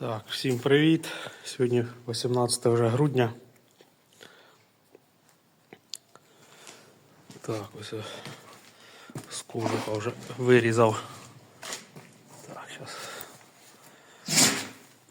Так, всім привіт. Сьогодні 18 вже грудня. Так, ось з кожуха вже вирізав. Так, зараз.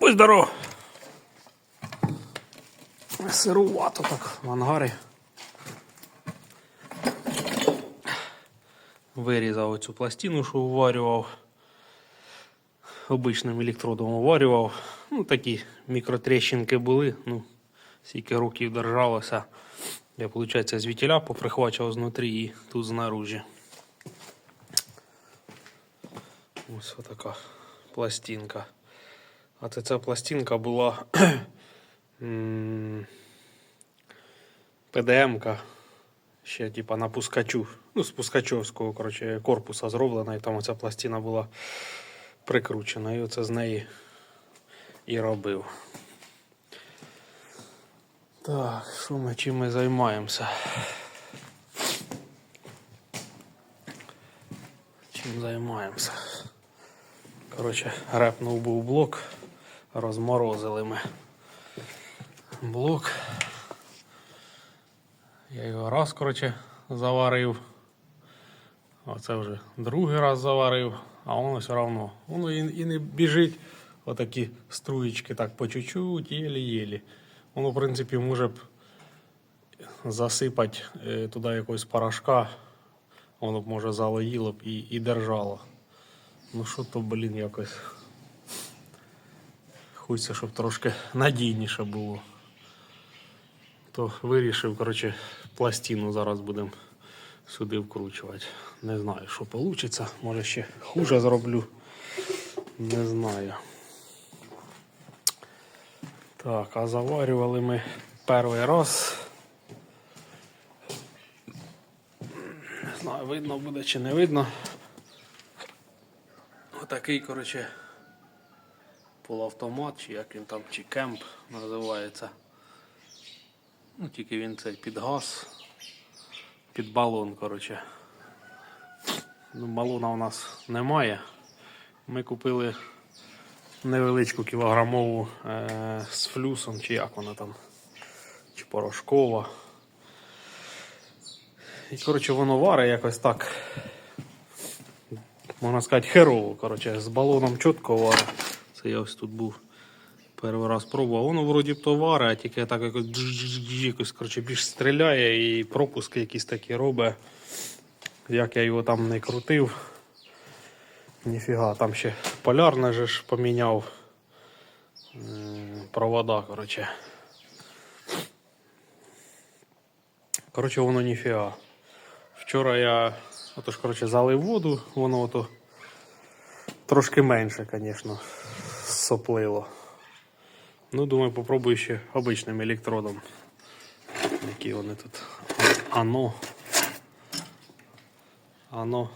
Будь здоров! Сирувато так в ангарі. Вирізав оцю пластину, що уварював обичним електродом уварював. Ну, такі мікротріщинки були. Ну, скільки років держалося. Я, виходить, з поприхвачував знутрі і тут знаружі. Ось така пластинка. А це ця пластинка була ПДМ-ка. Ще типа на пускачу. Ну, з пускачовського коротше, корпуса зроблена, і там оця пластина була прикручена. І оце з неї і робив. Так, що ми чим ми займаємося? Чим займаємося? Коротше, репнув був блок, розморозили ми блок. Я його раз, коротше, заварив. Оце вже другий раз заварив, а воно все одно. Воно і, і не біжить. Отакі струєчки так по чуть-чуть, єлі-єлі. Воно, в принципі, може б засипати е, туди якогось порошка. Воно б може залоїло б і, і держало. Ну що то, блін, якось. Хочеться, щоб трошки надійніше було. То вирішив, коротше, пластину зараз будемо сюди вкручувати. Не знаю, що вийде. Може ще хуже зроблю. Не знаю. Так, а заварювали ми перший раз. Не знаю, видно буде чи не видно. Отакий, коротше, полуавтомат, чи як він там, чи кемп називається. Ну, тільки він цей під газ, під балон, коротше. Ну, балона у нас немає. Ми купили невеличку кілограмову е, з флюсом, чи як вона там, чи порошкова. І коротше воно варить якось так. Можна сказати, херово. Коротше, з балоном чітко варить. Це я ось тут був. Перший раз пробував. Воно вроді б то а тільки так якось, якось коротше, більш стріляє і пропуски якісь такі робить. Як я його там не крутив. Ніфіга, там ще полярне же ж поміняв. Провода, коротше. Коротше, воно ніфіга. Вчора я отож, коротше, залив воду, воно ото трошки менше, звісно, соплило. Ну, думаю, попробую ще обичним електродом. Які вони тут. Ано. Ано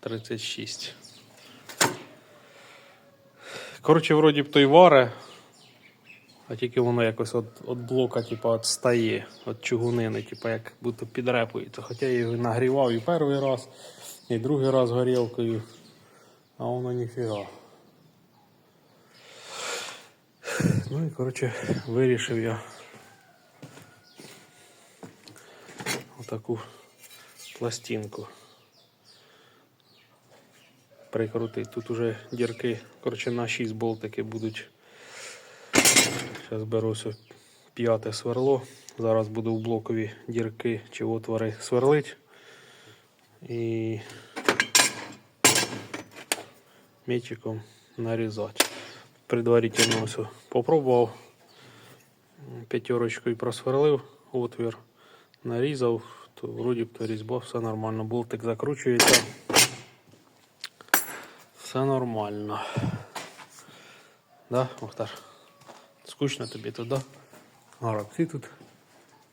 36. Коротше, вроді б той варе, а тільки воно якось от, от блока, типу, відстає, від чугунини, типу, як будто підрепується. Хоча я його нагрівав і перший раз, і другий раз горілкою, а воно ніфіга. Ну і коротше вирішив я отаку пластинку прикрутити. Тут уже дірки, коротше, на 6 болтики будуть. Зараз беру п'яте сверло. Зараз буду в блокові дірки чи отвори сверлить. І мечиком нарізати. Предварительно ось попробував. П'ятерочкою просверлив отвір, нарізав, то вроді б то різьба, все нормально. Болтик закручується. Все нормально. Да, Мухтар? Скучно тобі тут, да? Горобці тут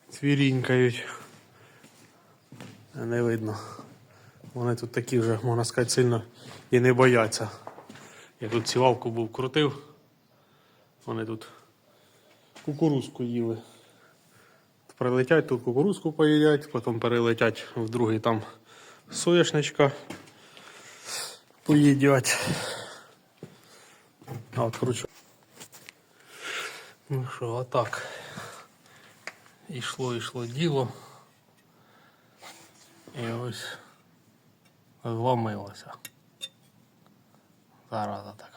цвірінькають. Не видно. Вони тут такі вже, можна сказати, сильно і не бояться. Я тут сівалку був крутив. Вони тут кукурузку їли. Прилетять тут кукурузку поїдять, потім перелетять в другий там соєшничка поїдять. От кручу. Ну що, а так. Ішло, ішло діло. І ось зломилося. Зараза така.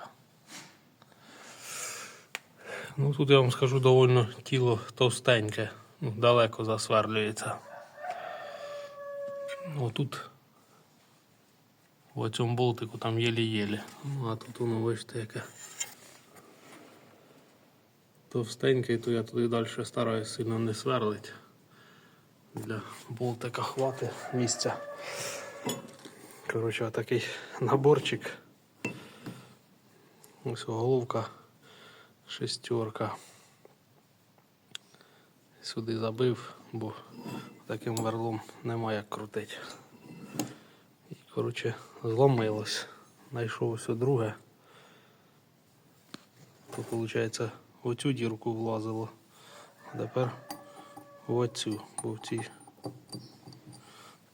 Ну тут я вам скажу довольно тіло товстеньке, ну, далеко засверлюється. Ну тут в цьому болтику там єлі-єлі. Ну а тут воно бачите яке. Товстеньке, то я туди далі стараюсь сильно не сверлити. Для болтика хватить місця. Коротше, такий наборчик. Ось головка шестерка. Сюди забив, бо таким верлом нема як крутити. І, коротше, зломилось. Знайшов ось друге. То, виходить, в оцю дірку влазило. А тепер в оцю, бо в цій.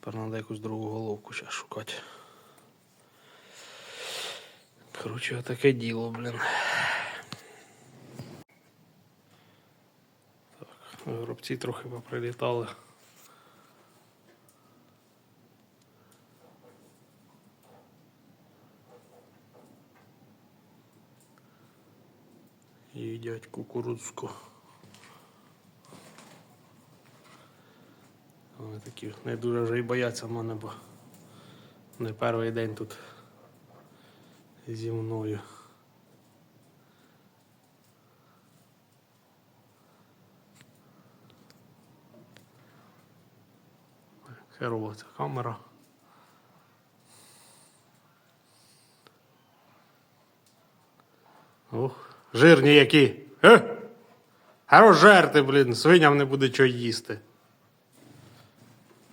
Тепер треба якусь другу головку зараз шукати. Коротше, таке діло, блін. Горобці трохи поприлітали. Їдять кукурудзку. Вони такі не дуже вже й бояться мене, бо не перший день тут зі мною. Херова ця камера. Ох, жирні які. Е? Хорош блін, свиням не буде чого їсти.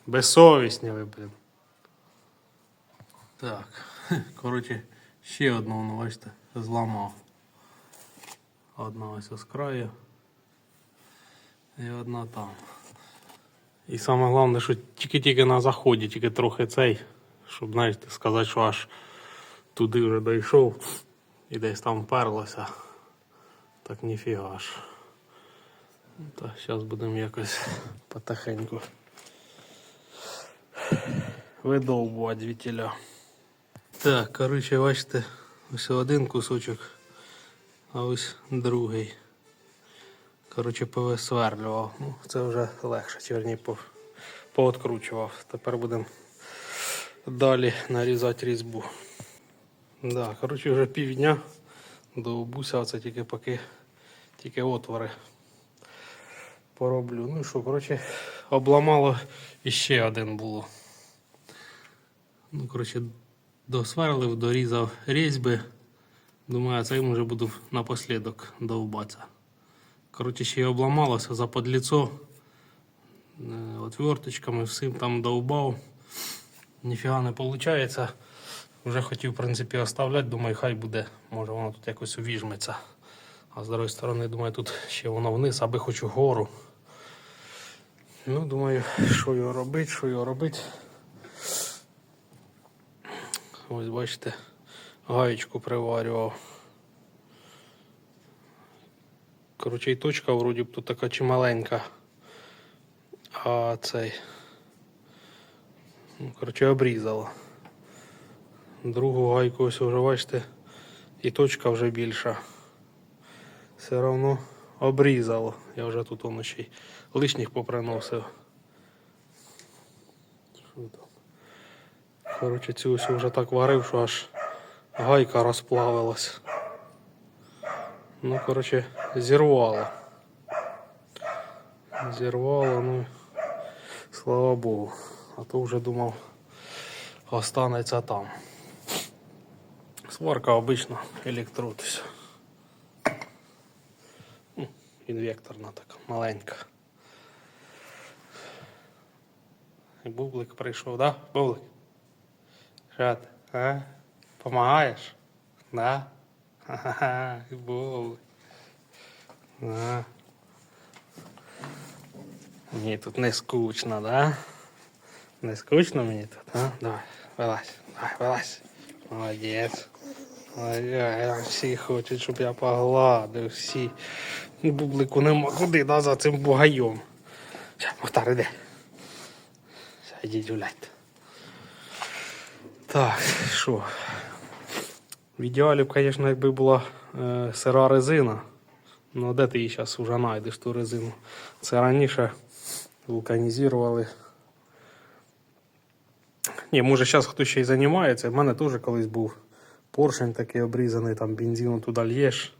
Безсовісні ви, блін. Так, коротше, ще одну, ну, бачите, зламав. Одна ось з краю. І одна там. І саме головне, що тільки-тільки на заході, тільки трохи цей, щоб, знаєте, сказати, що аж туди вже дійшов і десь там вперлося. Так ніфіга ж. Ну, Та зараз будемо якось потихеньку видовбувати звітіля. Так, коротше, бачите, ось один кусочок, а ось другий. Коротше, повисверлював. Ну, це вже легше, черні пооткручував. Тепер будемо далі нарізати різьбу. Да, коротше, вже півдня довбуся, це тільки поки тільки отвори пороблю. Ну що, коротше, обламало іще один було. Ну, коротше, досверлив, дорізав різьби. Думаю, цим вже буду напослідок довбатися. Коротше, ще й обламалося за подліцо. Е, Отверточками всім там довбав. Ніфіга не виходить. Вже хотів, в принципі, оставляти, думаю, хай буде. Може воно тут якось увіжметься. А з другої сторони, думаю, тут ще воно вниз, аби хочу гору. Ну, думаю, що його робити, що його робити. Ось бачите, гаєчку приварював. Коротше, і точка вроді б тут така чималенька. А цей. Ну, коротше, обрізала. Другу гайку ось вже бачите, і точка вже більша. Все одно обрізало. Я вже тут й лишніх поприносив. Коротше, цю ось вже так варив, що аж гайка розплавилась. Ну, коротше, зірвало. Зірвало, ну слава Богу. А то вже думав, останеться там. Сварка обично електрод. все. Ну, Інвекторна така, маленька. І бублик прийшов, да? Бублик? Що ти? А? Помагаєш? Да? Ха-ха-ха, бублик. А. Мені тут не скучно, да? Не скучно мені тут, а? Давай, вилазь, давай, вилазь. Молодець. Я всі хочуть, щоб я погладив, всі. Бублику нема куди, да, за цим бугайом. Ща, Мухтар, іди. Ща, йдіть гуляйте. Так, що? В ідеалі б, звісно, якби була е, сира резина. Ну, де ти її зараз вже знайдеш ту резину? Це раніше вулканізували. Ні, може зараз хтось ще й займається. У мене теж колись був поршень такий обрізаний, там бензину туди л'єш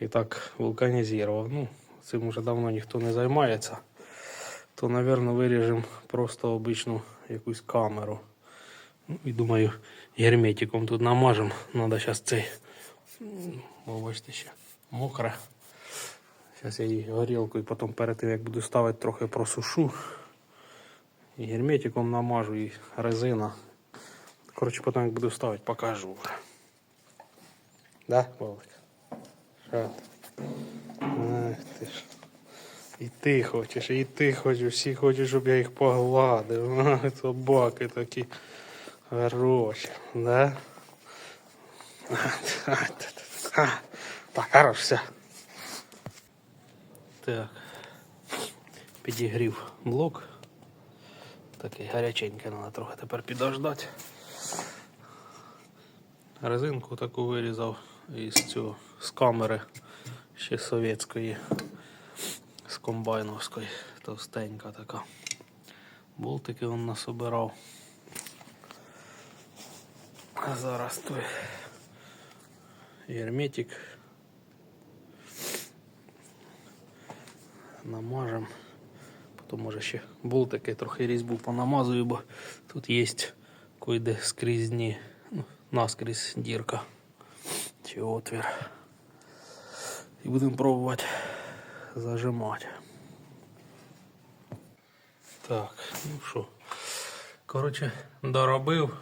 і так вулканізував. Ну, цим вже давно ніхто не займається. То, мабуть, виріжемо просто обичну якусь камеру. Ну, і думаю, герметиком тут намажемо. Надо зараз цей. бачите ще мокре. Зараз я її горілкою потім перед тим, як буду ставити, трохи просушу. І герметиком намажу, і резина. Коротше, потім як буду ставити, покажу. Да, ти? Ах ти ж. І ти хочеш, і ти хочеш, всі хочуть, щоб я їх погладив. Собаки такі хороші, да? Так, хорош, все. Так. Підігрів блок. Такий гаряченький, треба трохи тепер підождати. Резинку таку вирізав із цього з камери ще совєтської, з комбайновської, товстенька така. Болтики він насобирав. А зараз той герметик намажем. Потім може ще болтики трохи різьбу понамазую, бо тут є койде скрізні, ну, наскрізь дірка чи отвір. І будемо пробувати зажимати. Так, ну що, коротше, доробив.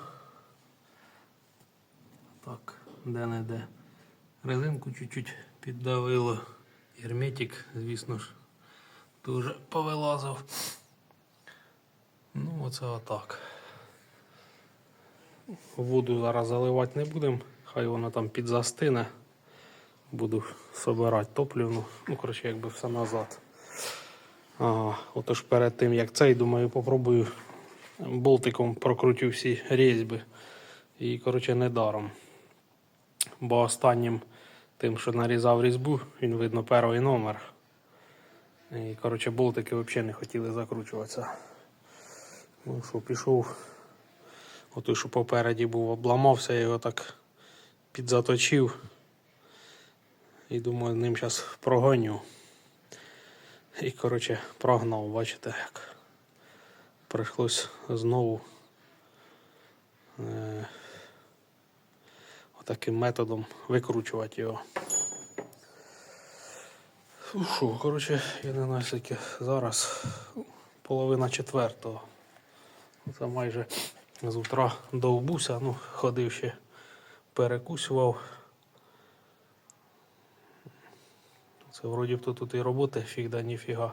Так, де-не-де. Резинку чуть-чуть піддавило. Герметик, звісно ж, дуже повилазив. Ну, оце отак. Воду зараз заливати не будемо, хай вона там підзастине. Буду собирати топлівну. Ну, коротше, якби все назад. Ага, отож перед тим як цей, думаю, попробую болтиком прокрутю всі різьби. І, коротше, недаром. Бо останнім тим, що нарізав різьбу, він видно перший номер. І, коротше, болтики взагалі не хотіли закручуватися. Ну що, пішов. Отой, що попереді був, обламався, я його так підзаточив. І думаю, ним зараз прогоню. І, коротше, прогнав, бачите як. Прийшлось знову е, отаким методом викручувати його. Ну коротше, я не знаю, скільки зараз половина четвертого. Це майже з утра довбуся, ну, ходив ще, перекусував. Це вроді б то тут і роботи фіг да ніфіга,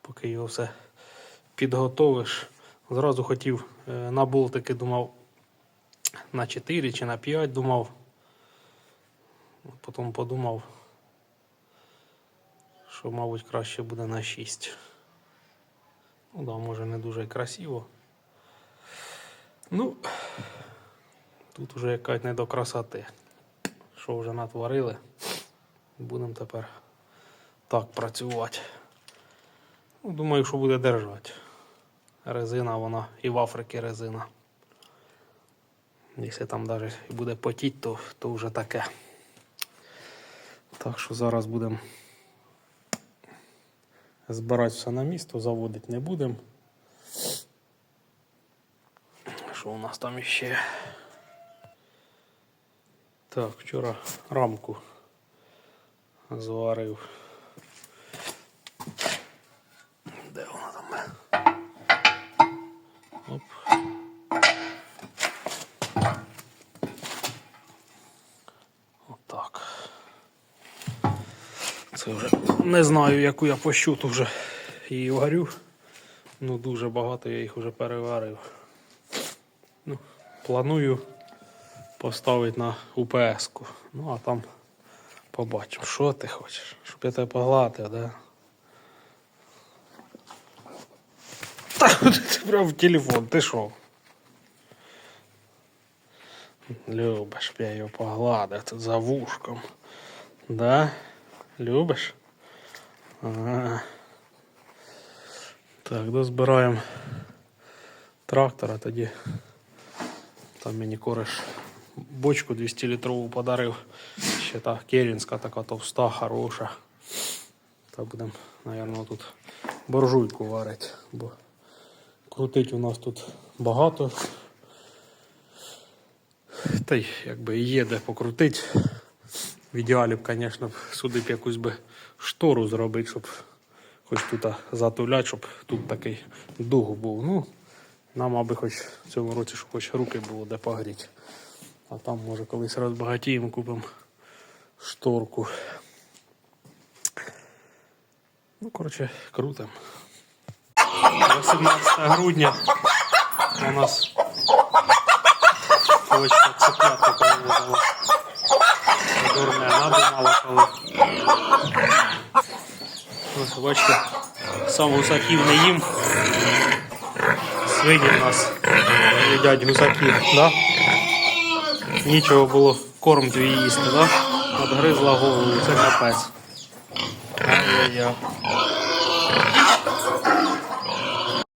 поки його все підготовиш. Зразу хотів е, на болтики думав на 4 чи на 5 думав. Потім подумав, що, мабуть, краще буде на 6. Ну да, може не дуже красиво. Ну, тут вже якась не до красоти. Що вже натворили. Будемо тепер так працювати. Ну, думаю, що буде держати. Резина, вона і в Африці резина. Якщо там навіть буде потіть, то, то вже таке. Так що зараз будемо збирати все на місто, заводити не будемо. Що у нас там іще? Так, вчора рамку зварив. Це вже не знаю, яку я по щуту вже її варю. Ну дуже багато я їх вже переварив. Ну, планую поставити на УПС-ку. Ну, а там побачимо, що ти хочеш. Щоб я тебе погладив, да? Та ти прям в телефон, ти що? Любиш, я його погладив тут за вушком. Да? Любиш? Ага. Так, дозбираємо трактора тоді. Там мені кореш бочку 200 літрову подарив. Ще та керінська така товста, хороша. Та будемо, мабуть, тут боржуйку варити, бо крутить у нас тут багато. Та й якби є де покрутити. В ідеалі б, звісно, сюди б якусь би штору зробити, щоб хоч тут затуляти, щоб тут такий дух був. Ну, нам аби хоч в цьому році, щоб хоч руки було де погріти. А там, може, колись розбагатіємо, купимо шторку. Ну, коротше, крутим. 18 грудня у нас Точка цепляти привозила. Дурне, надумала коли. Ось, бачите, сам гусаків не їм. Свині в нас їдять гусаків, да? Нічого було корм твій їсти, да? Надгризла голову, це капець. Ай-яй-яй.